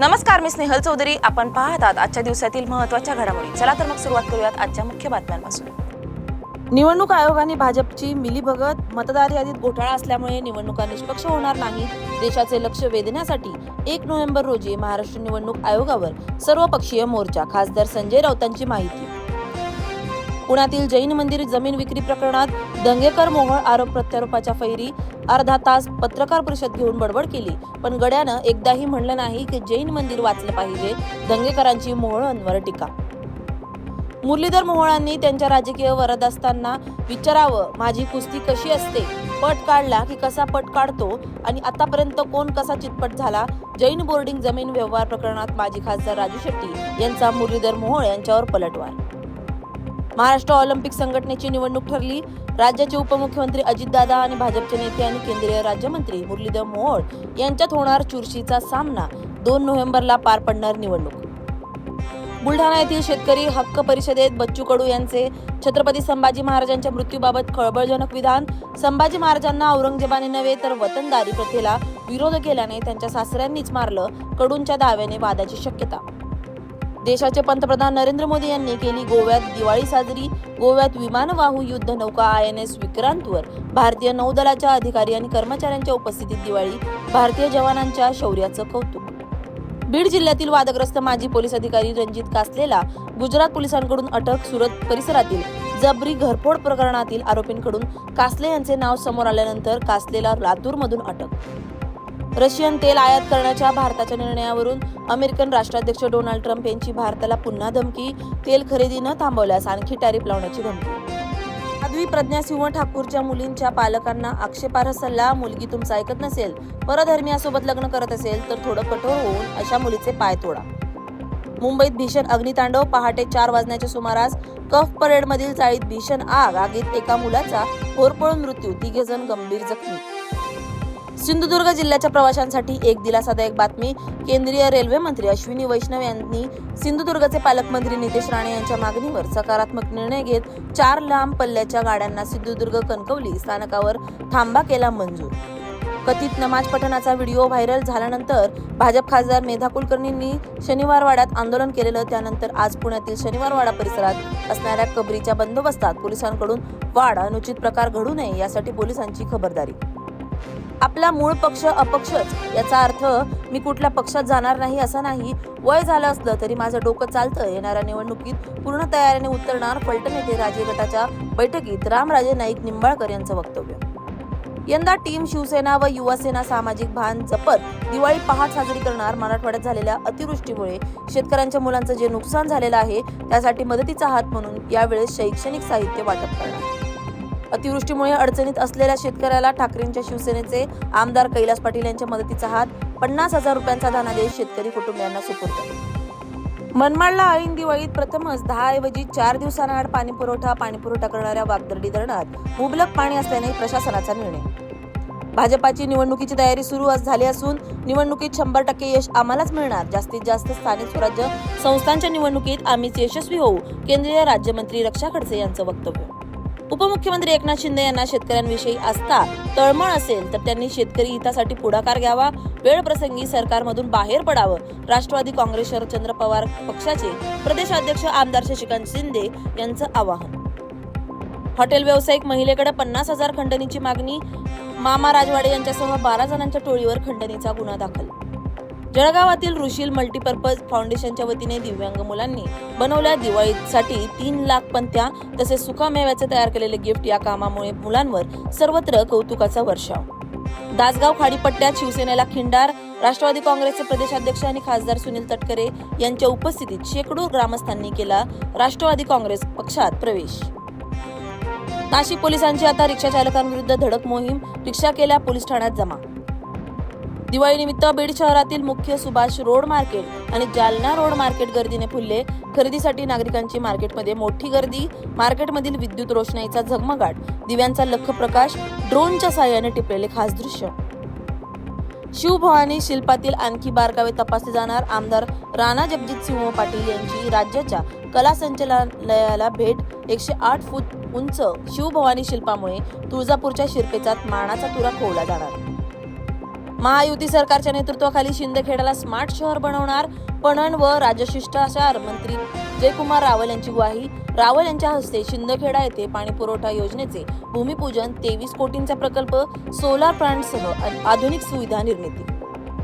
नमस्कार मी स्नेहल चौधरी. आपण पाहतात आजच्या दिवसातील महत्त्वाच्या घडामोडी. चला तर मग सुरुवात करूयात आजच्या मुख्य बातम्यांपासून. निवडणूक आयोगाने भाजपची मिलीभगत मतदार यादीत घोटाळा असल्यामुळे निवडणुका निष्पक्ष होणार नाही देशाचे लक्ष वेधण्यासाठी एक नोव्हेंबर रोजी महाराष्ट्र निवडणूक आयोगावर सर्वपक्षीय मोर्चा. खासदार संजय राऊतांची माहिती. पुण्यातील जैन मंदिर जमीन विक्री प्रकरणात दंगेकर मोहळ आरोप प्रत्यारोपाच्या फैरी अर्धा तास पत्रकार परिषद घेऊन बडबड केली. पण गड्यानं एकदाही म्हणलं नाही की जैन मंदिर वाचलं पाहिजे दंगेकरांची मोहळांवर टीका. मुरलीधर मोहोळांनी त्यांच्या राजकीय वरद असताना विचारावं माझी कुस्ती कशी असते? पट काढला की कसा पट काढतो? आणि आतापर्यंत कोण कसा चितपट झाला? जैन बोर्डिंग जमीन व्यवहार प्रकरणात माजी खासदार राजू शेट्टी यांचा मुरलीधर मोहोळ यांच्यावर पलटवार महाराष्ट्र ऑलिम्पिक संघटनेची निवडणूक ठरली. राज्याचे उपमुख्यमंत्री अजितदादा आणि भाजपचे नेते आणि केंद्रीय राज्यमंत्री मुरलीधर मोहोळ यांच्यात होणार चुरशीचा सामना दोन नोव्हेंबरला पार पडणार निवडणूक. बुलढाणा येथील शेतकरी हक्क परिषदेत बच्चू कडू यांचे छत्रपती संभाजी महाराजांच्या मृत्यूबाबत खळबळजनक विधान संभाजी महाराजांना औरंगजेबाने नव्हे तर वतनदारी प्रथेला विरोध केल्याने त्यांच्या सासऱ्यांनीच मारलं कडूंच्या दाव्याने वादाची शक्यता. देशाचे पंतप्रधान नरेंद्र मोदी यांनी केली गोव्यात दिवाळी साजरी. गोव्यात विमानवाहू युद्ध नौका आय एन एस विक्रांतवर भारतीय नौदलाच्या अधिकारी आणि कर्मचाऱ्यांच्या उपस्थितीत दिवाळी. भारतीय जवानांच्या शौर्याचं कौतुक. बीड जिल्ह्यातील वादग्रस्त माजी पोलीस अधिकारी रणजित कासलेला गुजरात पोलिसांकडून अटक सुरत परिसरातील जबरी घरफोड प्रकरणातील आरोपींकडून कासले यांचे नाव समोर आल्यानंतर कासलेला लातूरमधून अटक. रशियन तेल आयात करण्याच्या भारताच्या निर्णयावरून अमेरिकन राष्ट्राध्यक्ष डोनाल्ड ट्रम्प यांची भारताला पुन्हा धमकी तेल खरेदी न थांबवल्यास आणखी टॅरिफ लावण्याची धमकी. साध्वी प्रज्ञा सिंह ठाकूरच्या मुलींच्या पालकांना आक्षेपार्ह सल्ला मुलगी तुमचं ऐकत नसेल परधर्मियासोबत लग्न करत असेल तर थोडं कठोर होऊन अशा मुलीचे पाय तोडा. मुंबईत भीषण अग्नितांडव पहाटे चार वाजण्याच्या सुमारास कफ परेडमधील चाळीत भीषण आग आगीत एका मुलाचा होरपळून मृत्यू तिघे जण गंभीर जखमी. सिंधुदुर्ग जिल्ह्याच्या प्रवाशांसाठी एक दिलासादायक बातमी केंद्रीय रेल्वे मंत्री अश्विनी वैष्णव यांनी सिंधुदुर्गचे पालकमंत्री नितेश राणे यांच्या मागणीवर सकारात्मक निर्णय घेत चार लांब पल्ल्याच्या गाड्यांना सिंधुदुर्ग कणकवली स्थानकावर थांबा केला मंजूर. कथित नमाज पठणाचा व्हिडिओ व्हायरल झाल्यानंतर भाजप खासदार मेधा कुलकर्णींनी शनिवारवाड्यात आंदोलन केलेलं त्यानंतर आज पुण्यातील शनिवारवाडा परिसरात असणाऱ्या कबरीच्या बंदोबस्तात पोलिसांकडून वाढ अनुचित प्रकार घडू नये यासाठी पोलिसांची खबरदारी. आपला मूळ पक्ष अपक्षच याचा अर्थ मी कुठल्या पक्षात जाणार नाही असा नाही. वय झालं असलं तरी माझं डोकं चालतं येणाऱ्या निवडणुकीत पूर्ण तयारीने उतरणार फलटण येथे राजे गटाच्या बैठकीत रामराजे नाईक निंबाळकर यांचं वक्तव्य. यंदा टीम शिवसेना व युवासेना सामाजिक भान जपत दिवाळी पहाट साजरी करणार मराठवाड्यात झालेल्या अतिवृष्टीमुळे शेतकऱ्यांच्या मुलांचं जे नुकसान झालेलं आहे त्यासाठी मदतीचा हात म्हणून यावेळेस शैक्षणिक साहित्य वाटप करणार. अतिवृष्टीमुळे अडचणीत असलेल्या शेतकऱ्याला ठाकरेंच्या शिवसेनेचे आमदार कैलास पाटील यांच्या मदतीचा हात पन्नास हजार रुपयांचा धनादेश शेतकरी कुटुंबियांना सुपूर्द मनमाडला ऐन दिवाळीत प्रथमच दहा ऐवजी चार दिवसांआड पाणी पुरवठा पाणी पुरवठा करणाऱ्या वागदर्डी धरणात मुबलक पाणी असल्याने प्रशासनाचा निर्णय. भाजपाची निवडणुकीची तयारी सुरू आज झाली असून निवडणुकीत शंभर टक्के यश आम्हालाच मिळणार. जास्तीत जास्त स्थानिक स्वराज्य संस्थांच्या निवडणुकीत आम्हीच यशस्वी होऊ केंद्रीय राज्यमंत्री रक्षा खडसे यांचं वक्तव्य. उपमुख्यमंत्री एकनाथ शिंदे यांना शेतकऱ्यांविषयी आस्था तळमळ असेल तर त्यांनी शेतकरी हितासाठी पुढाकार घ्यावा वेळ प्रसंगी सरकारमधून बाहेर पडावं. राष्ट्रवादी काँग्रेस शरदचंद्र पवार पक्षाचे प्रदेशाध्यक्ष आमदार शशिकांत शिंदे यांचं आवाहन. हॉटेल व्यावसायिक महिलेकडे पन्नास हजार खंडणीची मागणी मामा राजवाडे यांच्यासह बारा जणांच्या टोळीवर खंडणीचा गुन्हा दाखल जळगावातील ऋषील मल्टीपर्पज फाउंडेशनच्या वतीने दिव्यांग मुलांनी बनवल्या दिवाळीसाठी तीन लाख पंत्या तसेच सुकामेव्याचे तयार केलेले गिफ्ट या कामामुळे मुलांवर सर्वत्र कौतुकाचा वर्षाव दासगाव खाडीपट्ट्यात शिवसेनेला खिंडार राष्ट्रवादी काँग्रेसचे प्रदेशाध्यक्ष आणि खासदार सुनील तटकरे यांच्या उपस्थितीत शेकडो ग्रामस्थांनी केला राष्ट्रवादी काँग्रेस पक्षात प्रवेश. नाशिक पोलिसांची आता रिक्षा चालकांविरुद्ध धडक मोहीम रिक्षा केल्या पोलीस ठाण्यात जमा दिवाळीनिमित्त बीड शहरातील मुख्य सुभाष रोड मार्केट आणि जालना रोड मार्केट गर्दीने फुलले. खरेदीसाठी नागरिकांची मार्केटमध्ये मोठी गर्दी. मार्केटमधील विद्युत रोषणाईचा झगमगाट. दिव्यांचा लख प्रकाश ड्रोनच्या साह्याने टिपलेले खास दृश्य. शिवभवानी शिल्पातील आणखी बारकावे तपासले जाणार. आमदार राणा जगजित सिंह पाटील यांची राज्याच्या कला संचालनालयाला भेट. एकशे आठ फूट उंच शिवभवानी शिल्पामुळे तुळजापूरच्या शिरपेचात मानाचा तुरा खोवला जाणार. महायुती सरकारच्या नेतृत्वाखाली शिंदखेडाला स्मार्ट शहर बनवणार पणन व राजशिष्टाचार मंत्री जयकुमार रावल यांची ग्वाही. रावल यांच्या हस्ते शिंदखेडा येथे पाणी पुरवठा योजनेचे भूमिपूजन तेवीस कोटींचा प्रकल्प सोलार प्लांटसह आधुनिक सुविधा निर्मिती.